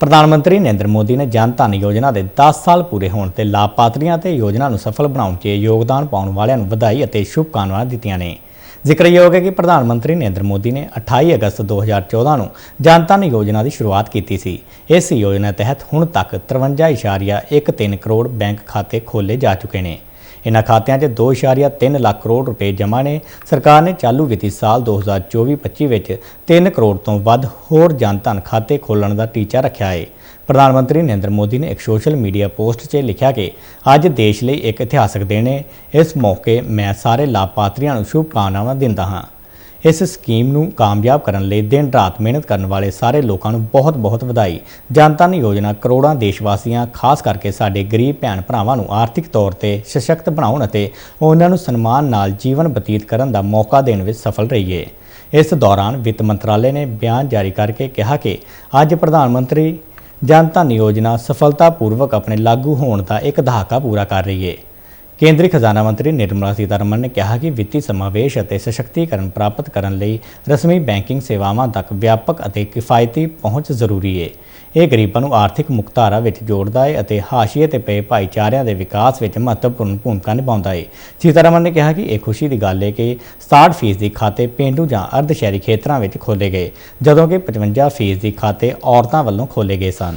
ਪ੍ਰਧਾਨ ਮੰਤਰੀ ਨਰਿੰਦਰ ਮੋਦੀ ਨੇ ਜਨ ਧਨ ਯੋਜਨਾ ਦੇ 10 ਸਾਲ ਪੂਰੇ ਹੋਣ ਤੇ ਲਾਭਪਾਤਰੀਆਂ ਤੇ ਯੋਜਨਾ ਨੂੰ ਸਫਲ ਬਣਾਉਣ 'ਚ ਯੋਗਦਾਨ ਪਾਉਣ ਵਾਲਿਆਂ ਨੂੰ ਵਧਾਈ ਅਤੇ ਸ਼ੁਭਕਾਮਨਾਵਾਂ ਦਿੱਤੀਆਂ ਨੇ। ਜ਼ਿਕਰਯੋਗ ਹੈ ਕਿ ਪ੍ਰਧਾਨ ਮੰਤਰੀ ਨਰਿੰਦਰ ਮੋਦੀ ਨੇ 28 ਅਗਸਤ 2014 ਨੂੰ ਜਨ ਧਨ ਯੋਜਨਾ ਦੀ ਸ਼ੁਰੂਆਤ ਕੀਤੀ ਸੀ। ਇਸ ਯੋਜਨਾ ਤਹਿਤ ਹੁਣ ਤੱਕ 53.13 ਕਰੋੜ ਬੈਂਕ ਖਾਤੇ ਖੋਲੇ ਜਾ ਚੁੱਕੇ ਨੇ। ਇਨ੍ਹਾਂ ਖਾਤਿਆਂ 'ਚ 2.3 ਲੱਖ ਕਰੋੜ ਰੁਪਏ ਜਮ੍ਹਾਂ ਨੇ। ਸਰਕਾਰ ਨੇ ਚਾਲੂ ਵਿੱਤੀ ਸਾਲ 2024-25 ਵਿੱਚ 3 ਕਰੋੜ ਤੋਂ ਵੱਧ ਹੋਰ ਜਨ ਧਨ ਖਾਤੇ ਖੋਲ੍ਹਣ ਦਾ ਟੀਚਾ ਰੱਖਿਆ ਹੈ ਪ੍ਰਧਾਨ ਮੰਤਰੀ ਨਰਿੰਦਰ ਮੋਦੀ ਨੇ ਇੱਕ ਸੋਸ਼ਲ ਮੀਡੀਆ ਪੋਸਟ 'ਚ ਲਿਖਿਆ ਕਿ ਅੱਜ ਦੇਸ਼ ਲਈ ਇੱਕ ਇਤਿਹਾਸਕ ਦਿਨ ਹੈ ਇਸ ਮੌਕੇ ਮੈਂ ਸਾਰੇ ਲਾਭਪਾਤਰੀਆਂ ਨੂੰ ਸ਼ੁਭਕਾਮਨਾਵਾਂ ਦਿੰਦਾ ਹਾਂ। ਇਸ ਸਕੀਮ ਨੂੰ ਕਾਮਯਾਬ ਕਰਨ ਲਈ ਦਿਨ ਰਾਤ ਮਿਹਨਤ ਕਰਨ ਵਾਲੇ ਸਾਰੇ ਲੋਕਾਂ ਨੂੰ ਬਹੁਤ-ਬਹੁਤ ਵਧਾਈ। ਜਨਧਨ ਯੋਜਨਾ ਕਰੋੜਾਂ ਦੇਸ਼ਵਾਸੀਆਂ, ਖਾਸ ਕਰਕੇ ਸਾਡੇ ਗਰੀਬ ਭੈਣ ਭਰਾਵਾਂ ਨੂੰ ਆਰਥਿਕ ਤੌਰ ਤੇ ਸਸ਼ਕਤ ਬਣਾਉਣ ਅਤੇ ਉਹਨਾਂ ਨੂੰ ਸਨਮਾਨ ਨਾਲ ਜੀਵਨ ਬਤੀਤ ਕਰਨ ਦਾ ਮੌਕਾ ਦੇਣ ਵਿੱਚ ਸਫਲ ਰਹੀ ਹੈ ਇਸ ਦੌਰਾਨ ਵਿੱਤ ਮੰਤਰਾਲੇ ਨੇ ਬਿਆਨ ਜਾਰੀ ਕਰਕੇ ਕਿਹਾ ਕਿ ਅੱਜ ਪ੍ਰਧਾਨ ਮੰਤਰੀ ਜਨ ਧਨ ਯੋਜਨਾ ਸਫਲਤਾਪੂਰਵਕ ਆਪਣੇ ਲਾਗੂ ਹੋਣ ਦਾ ਇੱਕ ਦਹਾਕਾ ਪੂਰਾ ਕਰ ਰਹੀ ਹੈ ਕੇਂਦਰੀ ਖਜ਼ਾਨਾ ਮੰਤਰੀ ਨਿਰਮਲਾ ਸੀਤਾਰਮਨ ਨੇ ਕਿਹਾ ਕਿ ਵਿੱਤੀ ਸਮਾਵੇਸ਼ ਅਤੇ ਸਸ਼ਕਤੀਕਰਨ ਪ੍ਰਾਪਤ ਕਰਨ ਲਈ ਰਸਮੀ ਬੈਂਕਿੰਗ ਸੇਵਾਵਾਂ ਤੱਕ ਵਿਆਪਕ ਅਤੇ ਕਿਫਾਇਤੀ ਪਹੁੰਚ ਜ਼ਰੂਰੀ ਹੈ ਇਹ ਗਰੀਬਾਂ ਨੂੰ ਆਰਥਿਕ ਮੁਕਤਾਰਾ ਵਿੱਚ ਜੋੜਦਾ ਹੈ ਅਤੇ ਹਾਸ਼ੀਏ ਤੇ ਪਏ ਭਾਈਚਾਰਿਆਂ ਦੇ ਵਿਕਾਸ ਵਿੱਚ ਮਹੱਤਵਪੂਰਨ ਭੂਮਿਕਾ ਨਿਭਾਉਂਦਾ ਹੈ ਸੀਤਾਰਮਨ ਨੇ ਕਿਹਾ ਕਿ ਇਹ ਖੁਸ਼ੀ ਦੀ ਗੱਲ ਹੈ ਕਿ 60% ਦੀ ਖਾਤੇ ਪਿੰਡੂ ਜਾਂ ਅਰਧ ਸ਼ਹਿਰੀ ਖੇਤਰਾਂ ਵਿੱਚ ਖੋਲੇ ਗਏ, ਜਦੋਂ ਕਿ 55% ਦੀ ਖਾਤੇ ਔਰਤਾਂ ਵੱਲੋਂ ਖੋਲੇ ਗਏ ਸਨ।